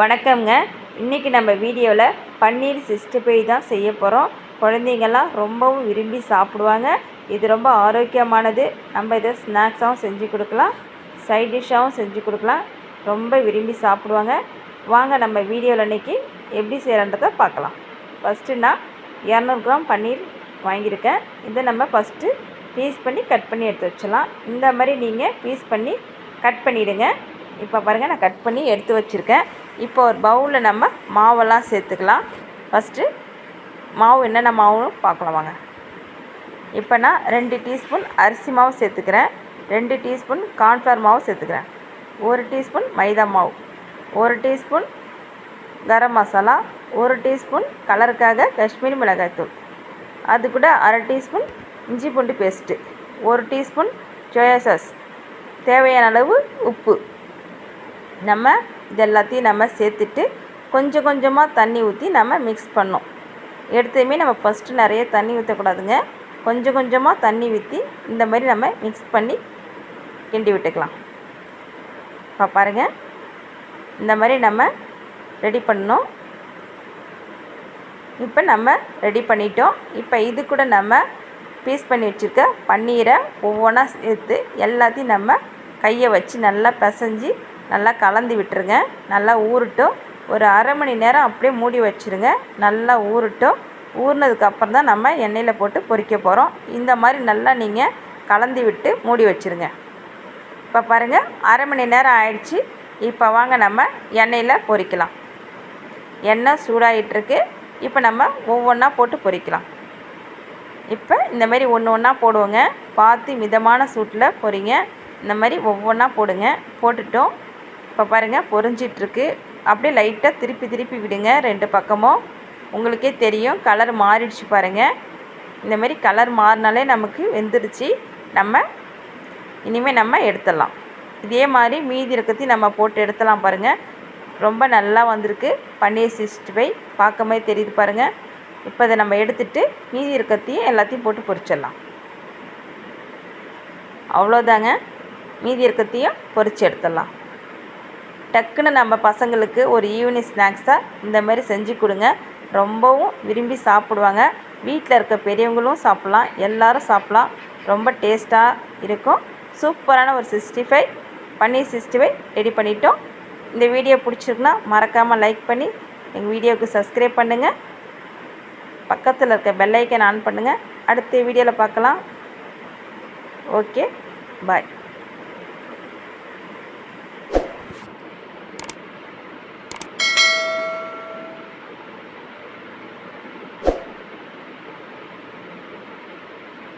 வணக்கம்ங்க. இன்றைக்கி நம்ம வீடியோவில் பன்னீர் சிக்ஸ்டி ஃபைவ் தான் செய்ய போகிறோம் குழந்தைங்கள்லாம் ரொம்பவும் விரும்பி சாப்பிடுவாங்க. இது ரொம்ப ஆரோக்கியமானது. நம்ம இதை ஸ்நாக்ஸாகவும் செஞ்சு கொடுக்கலாம். சைட் டிஷ்ஷாகவும் செஞ்சு கொடுக்கலாம். ரொம்ப விரும்பி சாப்பிடுவாங்க. வாங்க நம்ம வீடியோவில் இன்றைக்கி எப்படி செய்கிறன்றதை பார்க்கலாம். ஃபஸ்ட்டு நான் இரநூறு கிராம் பன்னீர் வாங்கியிருக்கேன். இதை நம்ம ஃபஸ்ட்டு பீஸ் பண்ணி கட் பண்ணி எடுத்து வச்சிடலாம். இந்த மாதிரி நீங்கள் பீஸ் பண்ணி கட் பண்ணிவிடுங்க இப்போ பாருங்கள் நான் கட் பண்ணி எடுத்து வச்சுருக்கேன். இப்போ ஒரு பவுலில் நம்ம மாவெல்லாம் சேர்த்துக்கலாம். ஃபஸ்ட்டு மாவு என்னென்ன மாவுன்னு பார்க்கலாம் வாங்க. இப்போ நான் ரெண்டு டீஸ்பூன் அரிசி மாவு சேர்த்துக்கிறேன். ரெண்டு டீஸ்பூன் கார்ன்ஃப்ளவர் மாவு சேர்த்துக்கிறேன். ஒரு டீஸ்பூன் மைதா மாவு. ஒரு டீஸ்பூன் கரம் மசாலா. ஒரு டீஸ்பூன் கலருக்காக காஷ்மீரி மிளகாய்த்தூள் அது கூட அரை டீஸ்பூன் இஞ்சி பூண்டு பேஸ்ட்டு ஒரு டீஸ்பூன் சோயா சாஸ் தேவையான அளவு உப்பு. நம்ம இது எல்லாத்தையும் நம்ம சேர்த்துட்டு கொஞ்சம் கொஞ்சமாக தண்ணி ஊற்றி நம்ம மிக்ஸ் பண்ணோம் எடுத்ததுமே நம்ம ஃபஸ்ட்டு நிறைய தண்ணி ஊற்றக்கூடாதுங்க கொஞ்சம் கொஞ்சமாக தண்ணி ஊற்றி இந்த மாதிரி நம்ம மிக்ஸ் பண்ணி கிண்டி விட்டுக்கலாம். இப்போ பாருங்கள் இந்த மாதிரி நம்ம ரெடி பண்ணோம் இப்போ நம்ம ரெடி பண்ணிட்டோம். இப்போ இது கூட நம்ம பீஸ் பண்ணி வச்சுருக்க பன்னீரை ஒவ்வொன்றா சேர்த்து எல்லாத்தையும் நம்ம கையை வச்சு நல்லா பிசைஞ்சு நல்லா கலந்து விட்டுருங்க. நல்லா ஊறட்டும். ஒரு அரை மணி நேரம் அப்படியே மூடி வச்சுருங்க. நல்லா ஊறட்டும். ஊறினதுக்கப்புறம் தான் நம்ம எண்ணெயில் போட்டு பொரிக்க போகிறோம் இந்த மாதிரி நல்லா நீங்கள் கலந்து விட்டு மூடி வச்சுருங்க. இப்போ பாருங்கள் அரை மணி நேரம் ஆயிடுச்சு. இப்போ வாங்க நம்ம எண்ணெயில் பொரிக்கலாம். எண்ணெய் சூடாகிட்டுருக்கு இப்போ நம்ம ஒவ்வொன்றா போட்டு பொரிக்கலாம். இப்போ இந்த மாதிரி ஒன்று ஒன்றா போடுவோங்க. பார்த்து மிதமான சூட்டில் பொறிங்க இந்த மாதிரி ஒவ்வொன்றா போடுங்க. போட்டுட்டோம். இப்போ பாருங்கள் பொறிஞ்சிட்ருக்கு அப்படியே லைட்டாக திருப்பி திருப்பி விடுங்க ரெண்டு பக்கமும். உங்களுக்கே தெரியும் கலர் மாறிடுச்சு பாருங்கள் இந்தமாரி கலர் மாறினாலே நமக்கு வெந்துருச்சு நம்ம இனிமேல் நம்ம எடுத்துடலாம். இதே மாதிரி மீதி இருக்கத்தையும் நம்ம போட்டு எடுத்துடலாம் பாருங்கள் ரொம்ப நல்லா வந்திருக்கு. பன்னீர் சிக்ஸ்டி ஃபைவ் பார்க்கமே தெரியுது பாருங்கள் இப்போ இதை நம்ம எடுத்துட்டு மீதி இருக்கத்தையும் எல்லாத்தையும் போட்டு பொரிச்சிடலாம். அவ்வளோதாங்க மீதி இருக்கத்தையும் பொரித்து எடுத்துடலாம். டக்குன்னு நம்ம பசங்களுக்கு ஒரு ஈவினிங் ஸ்நாக்ஸாக இந்த மாதிரி செஞ்சு கொடுங்க. ரொம்பவும் விரும்பி சாப்பிடுவாங்க. வீட்டில் இருக்க பெரியவங்களும் சாப்பிட்லாம். எல்லோரும் சாப்பிட்லாம். ரொம்ப டேஸ்ட்டாக இருக்கும். சூப்பரான ஒரு sixty five paneer sixty five ready பண்ணிட்டோம். இந்த வீடியோ பிடிச்சிருக்குன்னா மறக்காமல் லைக் பண்ணி எங்கள் வீடியோவுக்கு சப்ஸ்கிரைப் பண்ணுங்கள் பக்கத்தில் இருக்க பெல்லைக்கன் ஆன் பண்ணுங்கள் அடுத்த வீடியோவில் பார்க்கலாம். Okay bye